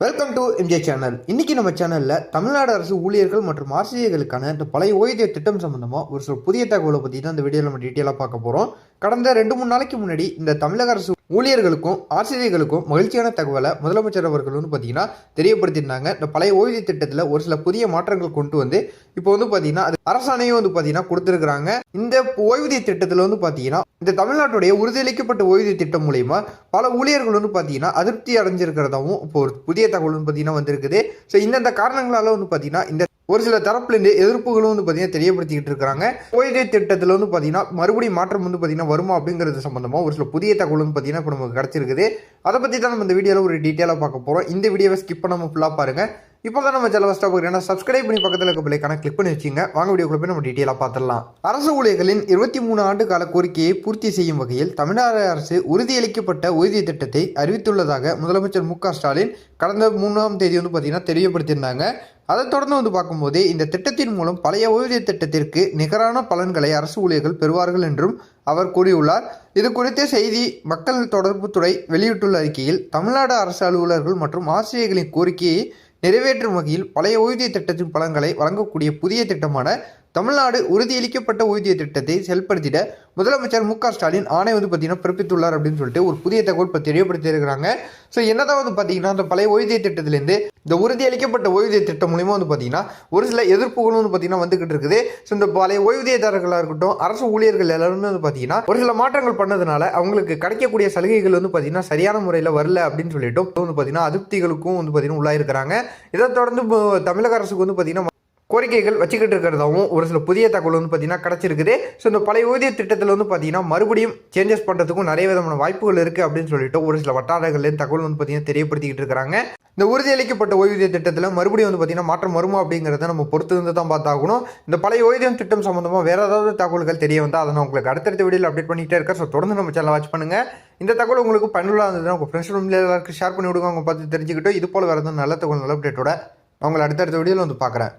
Welcome to MJ channel இன்னைக்கு நம்ம சேனல்ல தமிழ்நாடு அரசு ஊழியர்கள் மற்றும் ஆசிரியர்களுக்கான இந்த பழைய ஓய்வூதிய திட்டம் சம்பந்தமா ஒரு சில புதிய தகவலை பத்தி தான் இந்த வீடியோவில் நம்ம டீட்டெயிலாக பார்க்க போறோம். கடந்த ரெண்டு மூணு நாளைக்கு முன்னாடி இந்த தமிழக அரசு ஊழியர்களுக்கும் ஆசிரியர்களுக்கும் மகிழ்ச்சியான தகவலை முதலமைச்சர் அவர்கள் வந்து பார்த்தீங்கன்னா தெரியப்படுத்தியிருந்தாங்க. இந்த பழைய ஓய்வூதிய திட்டத்தில் ஒரு சில புதிய மாற்றங்கள் கொண்டு வந்து இப்போ வந்து பார்த்தீங்கன்னா அது அரசாணையும் வந்து பார்த்தீங்கன்னா கொடுத்துருக்குறாங்க. இந்த ஓய்வூதிய திட்டத்தில் வந்து பார்த்தீங்கன்னா இந்த தமிழ்நாட்டுடைய உறுதியளிக்கப்பட்ட ஓய்வூதிய திட்டம் மூலயமா பல ஊழியர்கள் வந்து பார்த்தீங்கன்னா அதிருப்தி அடைஞ்சிருக்கிறதாவும் இப்போ ஒரு புதிய தகவல் வந்து பார்த்தீங்கன்னா வந்திருக்குது. ஸோ இந்தந்த காரணங்களால் வந்து பார்த்தீங்கன்னா இந்த ஒரு சில தரப்புலேருந்து எதிர்ப்புகளும் வந்து பார்த்தீங்கன்னா தெரியப்படுத்திக்கிட்டு இருக்காங்க. ஓய்வூதிய திட்டத்தில் வந்து பார்த்தீங்கன்னா மறுபடியும் மாற்றம் வந்து பார்த்தீங்கன்னா வருமா அப்படிங்கிறது சம்மந்தமாக ஒரு சில புதிய தகவல் வந்து பார்த்தீங்கன்னா இப்போ நமக்கு கிடச்சிருக்குது. அதை பற்றி தான் நம்ம இந்த வீடியோவில் ஒரு டீட்டெயிலாக பார்க்க போகிறோம் இந்த வீடியோவை ஸ்கிப் பண்ணாமல் ஃபுல்லாக பாருங்கள் இப்போ தான் நம்ம சேனல் ஃபஸ்ட்டாக பார்க்குறேன் சப்ஸ்கிரைப் பண்ணி பக்கத்தில் இருக்க பிள்ளைக்கான கிளிக் பண்ணி வச்சுங்க வாங்க வீடியோக்குள்ள போய் நம்ம டீட்டெயிலாக பார்த்துடலாம். அரசு ஊழியர்களின் இருபத்தி மூணு ஆண்டு கால கோரிக்கையை பூர்த்தி செய்யும் வகையில் தமிழ்நாடு அரசு உறுதியளிக்கப்பட்ட ஊதிய திட்டத்தை அறிவித்துள்ளதாக முதலமைச்சர் மு ஸ்டாலின் கடந்த மூணாம் தேதி வந்து பார்த்தீங்கன்னா தெரியப்படுத்தியிருந்தாங்க அதை தொடர்ந்து வந்து பார்க்கும்போது இந்த திட்டத்தின் மூலம் பழைய ஓய்வூதிய திட்டத்திற்கு நிகரான பலன்களை அரசு ஊழியர்கள் பெறுவார்கள் என்றும் அவர் கூறியுள்ளார். இது குறித்த செய்தி மக்கள் தொடர்புத்துறை வெளியிட்டுள்ள அறிக்கையில் தமிழ்நாடு அரசு அலுவலர்கள் மற்றும் ஆசிரியர்களின் கோரிக்கையை நிறைவேற்றும் வகையில் பழைய ஓய்வூதிய திட்டத்தின் பலன்களை வழங்கக்கூடிய புதிய திட்டமான தமிழ்நாடு உறுதியளிக்கப்பட்ட ஊதிய திட்டத்தை செயல்படுத்திட முதலமைச்சர் மு க ஸ்டாலின் ஆணை வந்து பார்த்தீங்கன்னா பிறப்பித்துள்ளார் அப்படின்னு சொல்லிட்டு ஒரு புதிய தகவல் இப்போ தெரியப்படுத்தியிருக்கிறாங்க. ஸோ என்னதான் வந்து பார்த்தீங்கன்னா அந்த பழைய ஓய்வூதிய திட்டத்திலேருந்து இந்த உறுதியளிக்கப்பட்ட ஓய்வூதிய திட்டம் மூலிமா வந்து பார்த்தீங்கன்னா ஒரு சில எதிர்ப்புகளும் வந்து பார்த்தீங்கன்னா வந்துகிட்டு இருக்குது. ஸோ இந்த பழைய ஓய்வூதியதாரர்களாக இருக்கட்டும் அரசு ஊழியர்கள் எல்லாருமே வந்து பார்த்தீங்கன்னா ஒரு சில மாற்றங்கள் பண்ணதுனால அவங்களுக்கு கிடைக்கக்கூடிய சலுகைகள் வந்து பார்த்தீங்கன்னா சரியான முறையில் வரல அப்படின்னு சொல்லிட்டு வந்து பார்த்தீங்கன்னா அதிருப்திகளுக்கும் வந்து பார்த்தீங்கன்னா உள்ளாயிருக்கிறாங்க. இதை தொடர்ந்து தமிழக அரசுக்கு வந்து பார்த்தீங்கன்னா கோரிக்கைகள் வச்சுக்கிட்டு இருக்கிறதாகவும் ஒரு சில புதிய தகவல் வந்து பார்த்தீங்கன்னா கிடச்சிருக்குது. ஸோ இந்த பழைய ஊதிய திட்டத்தில் வந்து பார்த்தீங்கன்னா மறுபடியும் சேஞ்சஸ் பண்ணுறதுக்கும் நிறைய விதமான வாய்ப்புகள் இருக்குது அப்படின்னு சொல்லிட்டு ஒரு சில வட்டாரங்கள்லேருந்து தகவல் வந்து பார்த்தீங்கன்னா தெரியப்படுத்திக்கிட்டு இருக்கிறாங்க. இந்த உறுதியளிக்கப்பட்ட ஓய்வூதிய திட்டத்தில் மறுபடியும் வந்து பார்த்தீங்கன்னா மாற்றம் வருமா அப்படிங்கிறத நம்ம பொறுத்து வந்து தான் பார்த்தாகணும். இந்த பழைய ஓய்வூதியம் திட்டம் சம்மந்தமாக வேறு ஏதாவது தகவல்கள் தெரிய வந்தால் அதை நான் உங்களுக்கு அடுத்தடுத்த வீடியோவில் அப்டேட் பண்ணிகிட்டே இருக்கேன். ஸோ தொடர்ந்து நம்ம சேனல் வாட்ச் பண்ணுங்கள் இந்த தகவல் உங்களுக்கு பயனுள்ளதாக இருந்ததுன்னா உங்கள் ஃப்ரெண்ட்ஸ் எல்லாருக்கும் ஷேர் பண்ணி விடுங்க. அவங்க பார்த்து தெரிஞ்சுக்கிட்டோம் இது போல் வேறு நல்ல தகவல் நல்ல அப்டேட்டோட நான் உங்களை அடுத்தடுத்த வீடியோவில் வந்து பார்க்குறேன்.